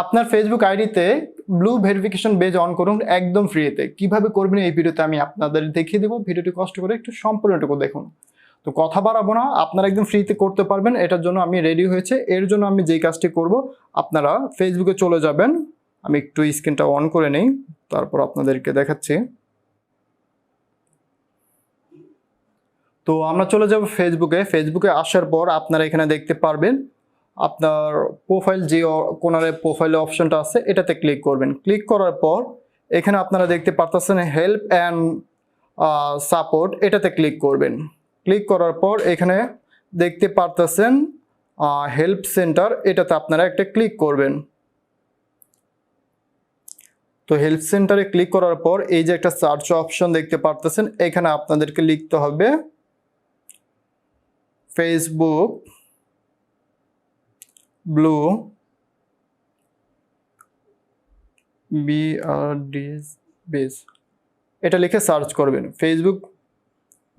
আপনার ফেসবুক আইডিতে blue verification base on করুন একদম ফ্রিতে কীভাবে করবেন এই ভিডিওতে আমি আপনাদের দেখিয়ে দেবো। ভিডিওটি কষ্ট করে একটু সম্পূর্ণটুকু দেখুন। তো কথা বাড়াবো না, আপনারা একদম ফ্রিতে করতে পারবেন, এটার জন্য আমি রেডি হয়েছে। এর জন্য আমি যেই কাজটি করব, আপনারা ফেসবুকে চলে যাবেন। আমি একটু স্ক্রিনটা অন করে নেই, তারপর আপনাদেরকে দেখাচ্ছি। তো আমরা চলে যাব ফেসবুকে ফেসবুকে আসার পর আপনারা এখানে দেখতে পারবেন আপনার প্রোফাইল যে কোনারে প্রোফাইলে অপশনটা আছে, এটাতে ক্লিক করবেন। ক্লিক করার পর এখানে আপনারা দেখতে পারতেছেন হেল্প অ্যান্ড সাপোর্ট এটাতে ক্লিক করবেন। ক্লিক করার পর এখানে দেখতে পারতেছেন হেল্প সেন্টার এটাতে আপনারা একটা ক্লিক করবেন। তো হেল্প সেন্টারে ক্লিক করার পর এই যে একটা সার্চ অপশন দেখতে পারতেছেন, এখানে আপনাদেরকে লিখতে হবে ফেসবুক ব্লু বিআরডিএস বেস এটা লিখে সার্চ করবেন। ফেসবুক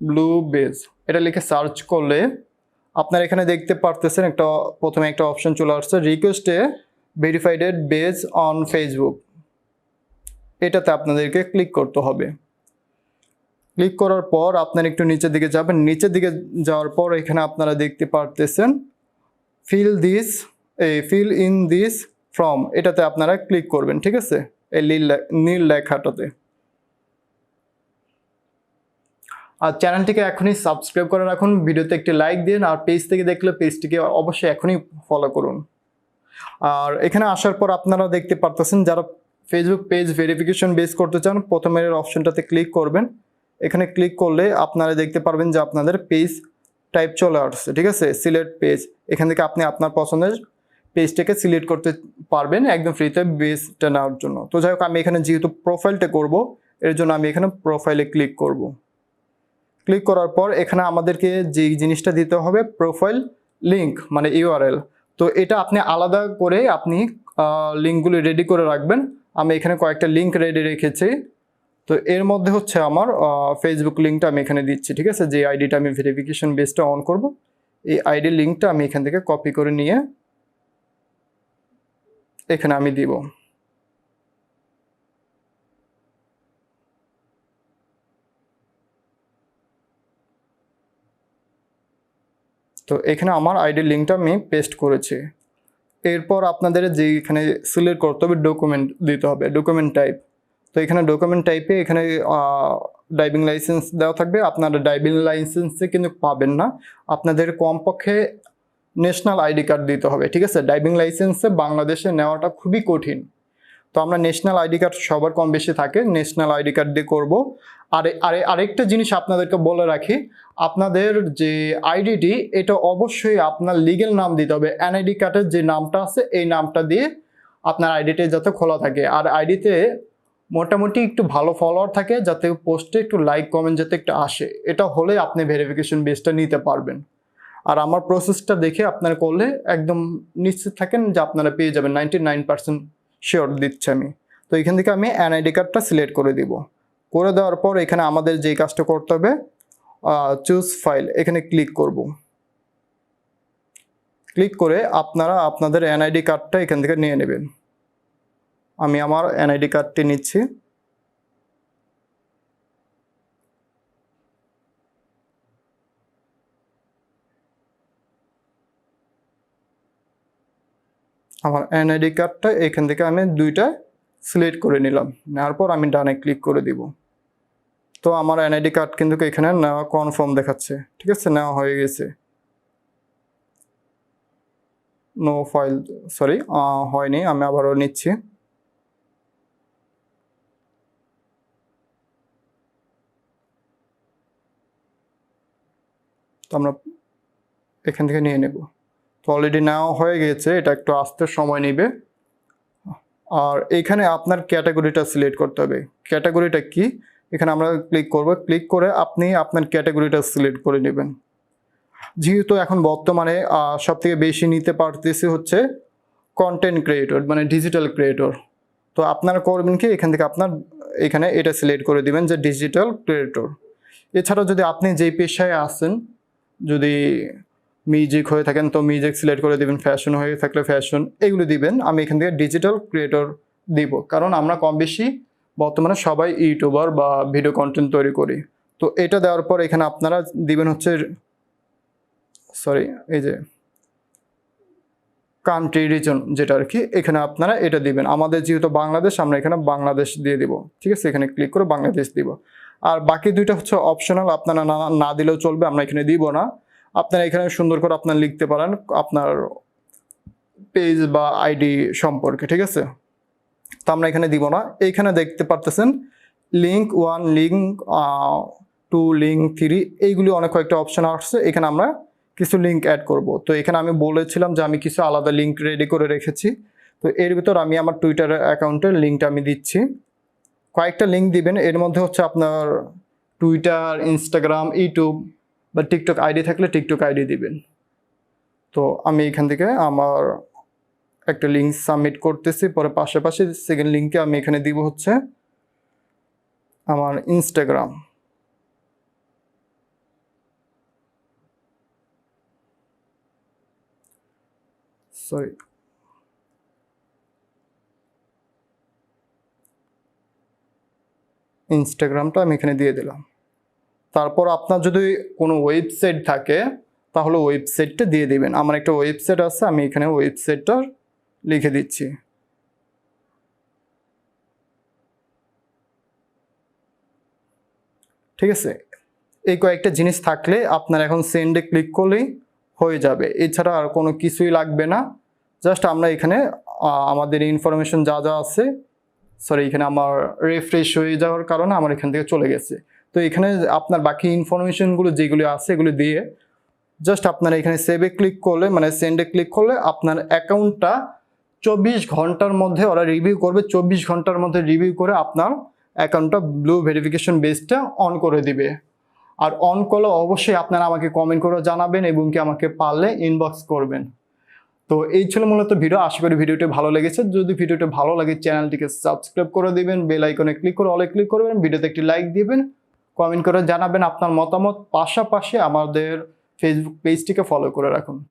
ব্লু বেস এটা লিখে সার্চ করলে আপনার এখানে দেখতে পারতেছেন একটা, প্রথমে একটা অপশন চলে আসছে রিকোয়েস্টে ভেরিফাইডেড বেস অন ফেসবুক এটাতে আপনাদেরকে ক্লিক করতে হবে। ক্লিক করার পর আপনার একটু নিচের দিকে যাবেন। নিচের দিকে যাওয়ার পর এখানে আপনারা দেখতে পারতেছেন ফিল দিস এই ফিল ইন দিস ফ্রম এটাতে আপনারা ক্লিক করবেন, ঠিক আছে? এই নীল নীল লেখাটাতে। আর চ্যানেলটিকে এখনই সাবস্ক্রাইব করে রাখুন, ভিডিওতে একটি লাইক দিন, আর পেজ থেকে দেখলে পেজটিকে অবশ্যই এখনই ফলো করুন। আর এখানে আসার পর আপনারা দেখতে পারতেছেন, যারা ফেসবুক পেজ ভেরিফিকেশন বেস করতে চান, প্রথমের অপশনটাতে ক্লিক করবেন। এখানে ক্লিক করলে আপনারা দেখতে পারবেন যে আপনাদের পেজ টাইপ চলে আসছে, ঠিক আছে? সিলেক্ট পেজ এখান থেকে আপনি আপনার পছন্দের পেজটাকে সিলেক্ট করতে পারবেন একদম ফ্রিতে বেসটা নেওয়ার জন্য। তো যাই হোক, আমি এখানে যেহেতু প্রোফাইলটা করব, এর জন্য আমি এখানে প্রোফাইলে ক্লিক করব। ক্লিক করার পর এখানে আমাদেরকে যে জিনিসটা দিতে হবে প্রোফাইল লিংক মানে ইউআরএল তো এটা আপনি আলাদা করে আপনি লিঙ্কগুলি রেডি করে রাখবেন। আমি এখানে কয়েকটা লিঙ্ক রেডি রেখেছি। তো এর মধ্যে হচ্ছে আমার ফেসবুক লিঙ্কটা আমি এখানে দিচ্ছি, ঠিক আছে? যে আইডিটা আমি ভেরিফিকেশন বেসটা অন করব, এই আইডি লিঙ্কটা আমি এখান থেকে কপি করে নিয়ে এখানে আমি দিব। তো এখানে আমার আইডি লিঙ্কটা আমি পেস্ট করেছি। এরপর আপনাদের যে এখানে সিলেক্ট করতে হবে ডকুমেন্ট দিতে হবে, ডকুমেন্ট টাইপ। তো এখানে ডকুমেন্ট টাইপে এখানে ড্রাইভিং লাইসেন্স দেওয়া থাকবে। আপনারা ড্রাইভিং লাইসেন্সে কিন্তু পাবেন না। আপনাদের কমপক্ষে ন্যাশনাল আইডি কার্ড দিতে হবে, ঠিক আছে? ড্রাইভিং লাইসেন্সে বাংলাদেশে নেওয়াটা খুবই কঠিন। তো আমরা ন্যাশনাল আইডি কার্ড সবার কম বেশি থাকে ন্যাশনাল আইডি কার্ড দিয়ে করব। আর আরে আরেকটা জিনিস আপনাদেরকে বলে রাখি, আপনাদের যে আইডিটি এটা অবশ্যই আপনার লিগেল নাম দিতে হবে। এনআইডি কার্ডের যে নামটা আছে, এই নামটা দিয়ে আপনার আইডিটি যাতে খোলা থাকে। আর আইডিতে মোটামুটি একটু ভালো ফলোয়ার থাকে, যাতে পোস্টে একটু লাইক কমেন্ট যাতে একটু আসে। এটা হলে আপনি ভেরিফিকেশন বেসটা নিতে পারবেন। আর আমার প্রসেসটা দেখে আপনারা করলে একদম নিশ্চিত থাকেন যে আপনারা পেয়ে যাবেন নাইনটি নাইন পার্সেন্ট শিওর দিচ্ছি আমি। তো এখান থেকে আমি এনআইডি কার্ডটা সিলেক্ট করে দিব। করে দেওয়ার পর এখানে আমাদের যেই কাজটা করতে হবে চুজ ফাইল এখানে ক্লিক করব। ক্লিক করে আপনারা আপনাদের এনআইডি কার্ডটা এখান থেকে নিয়ে নেবেন। আমি আমার এনআইডি কার্ডটি নিচ্ছি। আমার এনআইডি কার্ডটা এখান থেকে আমি দুইটা সিলেক্ট করে নিলাম। নেওয়ার পর আমি ডানে ক্লিক করে দিব। তো আমার এনআইডি কার্ড কিন্তু এখানে নেওয়া কনফার্ম দেখাচ্ছে। ঠিক আছে? নেওয়া হয়ে গেছে। নো ফাইল সরি হয়নি, আমি আবারও নিচ্ছি। তো আমরা এখান থেকে নিয়ে নেব। তো অলরেডি নেওয়া হয়ে গেছে, এটা একটু আসতে সময় নেবে। আর এখানে আপনার ক্যাটাগরিটা সিলেক্ট করতে হবে। ক্যাটাগরিটা কি? এখানে আমরা ক্লিক করব। ক্লিক করে আপনি আপনার ক্যাটাগরিটা সিলেক্ট করে নেবেন। যেহেতু এখন বর্তমানে সব থেকে বেশি নিতে পারতেছি হচ্ছে কন্টেন্ট ক্রিয়েটর মানে ডিজিটাল ক্রিয়েটর তো আপনারা করবেন কি? এখান থেকে আপনার, এখানে এটা সিলেক্ট করে দিবেন যে ডিজিটাল ক্রিয়েটর এছাড়াও যদি আপনি যেই পেশায় আসেন যদি মিউজিক হয়ে থাকেন, তো মিউজিক সিলেক্ট করে দিবেন ফ্যাশন হয়ে থাকলে ফ্যাশন এগুলো দিবেন, আমি এখান থেকে ডিজিটাল ক্রিয়েটর দিব। কারণ আমরা কম বেশি বর্তমানে সবাই ইউটিউবার বা ভিডিও কন্টেন্ট তৈরি করি। তো এটা দেওয়ার পর এখানে আপনারা দিবেন হচ্ছে সরি এই যে কান্ট্রি রিজন যেটা আর কি, এখানে আপনারা এটা দিবেন। আমাদের যেহেতু বাংলাদেশ, আমরা এখানে বাংলাদেশ দিয়ে দিব। ঠিক আছে? এখানে ক্লিক করে বাংলাদেশ দিব। আর বাকি দুইটা হচ্ছে অপশনাল আপনারা না দিলেও চলবে, আমরা এখানে দিব না। আপনারা এখানে সুন্দর করে আপনার লিখতে পারেন আপনার পেজ বা আইডি সম্পর্কে, ঠিক আছে? তো আমরা এখানে দিব না। এইখানে দেখতে পারতেছেন link one link two link three এইগুলি অনেক কয়েকটা অপশান আসছে। এখানে আমরা কিছু লিঙ্ক অ্যাড করব। তো এখানে আমি বলেছিলাম যে আমি কিছু আলাদা লিঙ্ক রেডি করে রেখেছি। তো এর ভিতর আমি আমার টুইটার অ্যাকাউন্টের লিঙ্কটা আমি দিচ্ছি। কয়েকটা লিঙ্ক দিবেন। এর মধ্যে হচ্ছে আপনার টুইটার ইনস্টাগ্রাম ইউটিউব বা টিকটক আইডি থাকলে টিকটক আইডি দিবেন। তো আমি এখান থেকে আমার একটা লিঙ্ক সাবমিট করতেছি, পরে পাশাপাশি সেকেন্ড লিঙ্কে আমি এখানে দিব হচ্ছে আমার ইনস্টাগ্রাম সরি ইনস্টাগ্রামটা আমি এখানে দিয়ে দিলাম। তারপর আপনার যদি কোনো ওয়েবসাইট থাকে, তাহলে ওয়েবসাইটটা দিয়ে দিবেন। আমার একটা ওয়েবসাইট আছে, আমি এখানে ওয়েবসাইটটা লিখে দিচ্ছি। ঠিক আছে? এই কয়েকটা জিনিস থাকলে আপনার এখন সেন্ডে ক্লিক করলেই হয়ে যাবে। এছাড়া আর কোনো কিছুই লাগবে না। জাস্ট আমরা এখানে আমাদের ইনফরমেশন যা যা আছে সরি এখানে আমার রিফ্রেশ হয়ে যাওয়ার কারণে আমার এখান থেকে চলে গেছে। তো এখানে আপনার বাকি ইনফরমেশনগুলো যেগুলো আছে এগুলো দিয়ে জাস্ট আপনার এখানে সেভে ক্লিক করলে মানে সেন্ডে ক্লিক করলে আপনার অ্যাকাউন্টটা চব্বিশ ঘণ্টার মধ্যে ওরা রিভিউ করবে, চব্বিশ ঘণ্টার মধ্যে রিভিউ করে আপনার অ্যাকাউন্টটা ব্লু ভেরিফিকেশন বেসটা অন করে দিবে। আর অন করলে অবশ্যই আপনারা আমাকে কমেন্ট করে জানাবেন এবং কি আমাকে পারলে ইনবক্স করবেন। তো এই ছিল মূলত ভিডিও আশা করি ভিডিওটি ভালো লেগেছে। যদি ভিডিওটি ভালো লাগে চ্যানেলটিকে সাবস্ক্রাইব করে দিবেন বেল আইকনে ক্লিক করে অলে ক্লিক করবেন ভিডিওতে একটি লাইক দিবেন। কমেন্ট করে জানাবেন আপনার মতামত। পাশাপাশি আমাদের ফেসবুক পেজটিকে ফলো করে রাখুন।